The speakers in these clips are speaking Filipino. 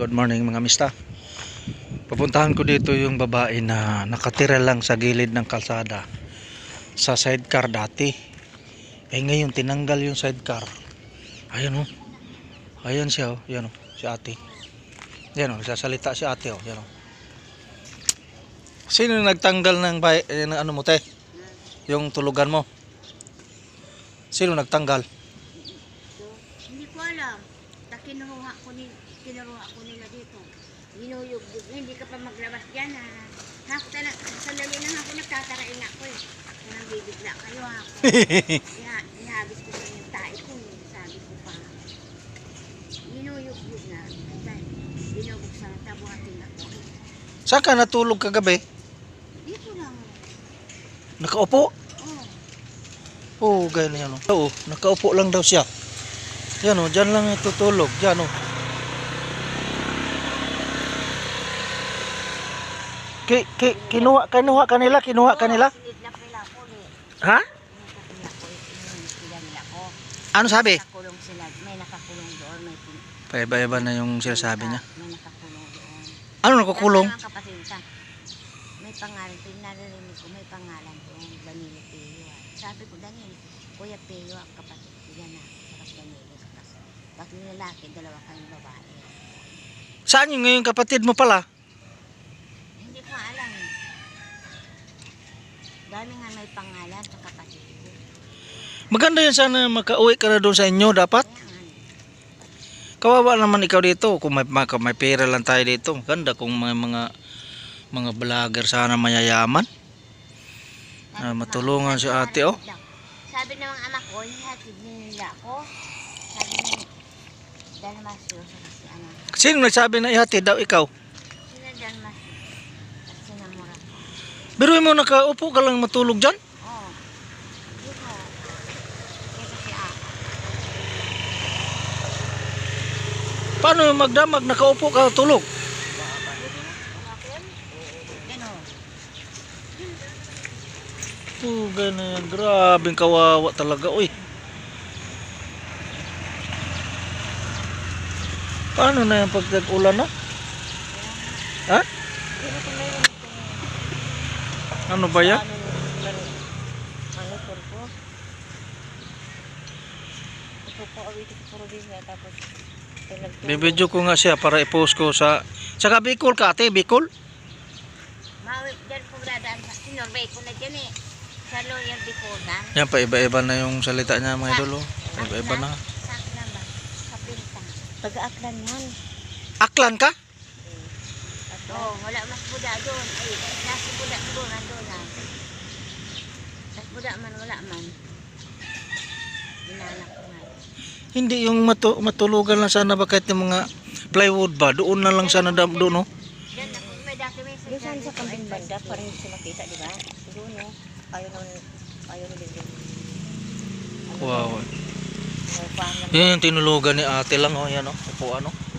Good morning mga mista. Papuntahan ko dito yung babae na nakatira lang sa gilid ng kalsada sa sidecar dati. Eh ngayon tinanggal yung sidecar. Ayan oh. Ayan siya oh. Oh. Si ate. Yan oh. Sasalita si ate oh. Yan oh. Sino nagtanggal ng, bay- eh, ng ano mo te? Yung tulugan mo? Sino nagtanggal? Hindi ko alam. Ta kinuha ko ni kinuha ko nila dito. Ginuyog hindi ka pa maglabas diyan ha. Hako talaga sandali lang ako nagtatarain ako eh. Nang bibigla kayo ha. Iha, ihabis ko sa yung tae ko. eh. Sabi ko pa. Ginuyog-yug na. Dahil binubuksan ang tabuhatin ako. Saan ka natulog kagabi? Dito lang. Nakaupo? Oh. Oo, oh, ganyan yan. Oo, nakaupo lang daw siya. Yan o, dyan lang tutulog. Yan o. Ki, ki, kinuha, kinuha kanila, kinuha kanila. Eh. Ha? Ano sabi? Nakakulong sila. May nakakulong doon. May Paiba-iba na yung sinasabi niya. May nakakulong doon. Ano sa may pangalan, pinaririnig ko, may pangalan doon, Danilo ah. Sabi ko, Danilo, Kuya Pio ang kapatid ko yan ah. Tapos Danilo, tapos lalaki, dalawa kayong babae. Saan yung ngayon kapatid mo pala? Hindi ko alam. eh. Dami nga may pangalan sa kapatid ko. Maganda yan sana makauwi ka na doon sa inyo dapat. Kawawa naman ikaw dito kung may, may, may pera lang tayo dito. Maganda kung may mga mga vlogger sana mayayaman. Ah, matulungan si ate, oh. Sabi ng mga anak ko, hihatid nila ako. Sabi niya, dahil masyoso kasi ano, Sino nagsabi na ihatid daw ikaw? sila dahil. Biruin mo nakaupo ka lang matulog dyan? Oo. Paano yung magdamag nakaupo ka tulog? Gano. Oh, ganyan. Grabing kawawa talaga. Uy. Paano na yung pagtag-ulan na? Ha? Ano ba yan? Ano ko? Ito po awiti ko puro din niya tapos. Bibidyo ko nga siya para i-post ko sa... Saka Bicol ka ate, Bicol? Mawi, dyan po dadaan sa sinurbay ko na dyan eh. Sa lawyer deportan. Yan pa iba-iba na yung salita niya mga idol. oh. Iba-iba na. Sa aklan ba? Sa pinta. Taga-aklan yan. Aklan ka? Oo, oh, wala mas buda doon. Ay, nasa buda doon, nandun na. Mas buda man, wala man. Inanak ko nga. Hindi yung matu matulugan lang sana ba kahit yung mga plywood ba? Doon na lang sana dam doon oh. Diyan ako, may dati may sa Doon sa kambing banda, parang hindi siya makita, di ba? Doon, no? Ayaw naman, ayaw na din. Wow. Pangam. Yan yung tinulugan ni ate lang oh. Yan oh. Upo ano.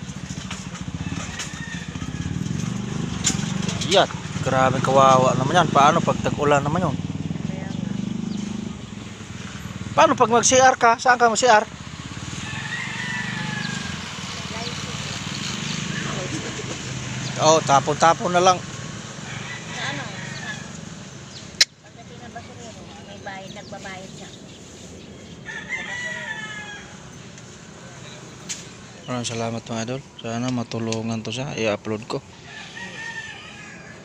Yan. Grabe kawawa naman yan. Paano pag tag-ulan naman yun? Paano pag mag-CR ka? Saan ka mag-CR? Oh, tapon-tapon na lang. Ano? Pagdating ng basurero, may bayad, nagbabayad siya. Maraming salamat mga idol. Sana matulungan to siya. I-upload ko.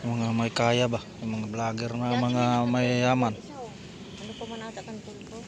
Yung mga may kaya ba? Yung mga vlogger na mga mayayaman. Ano pa man ata kang tulpo?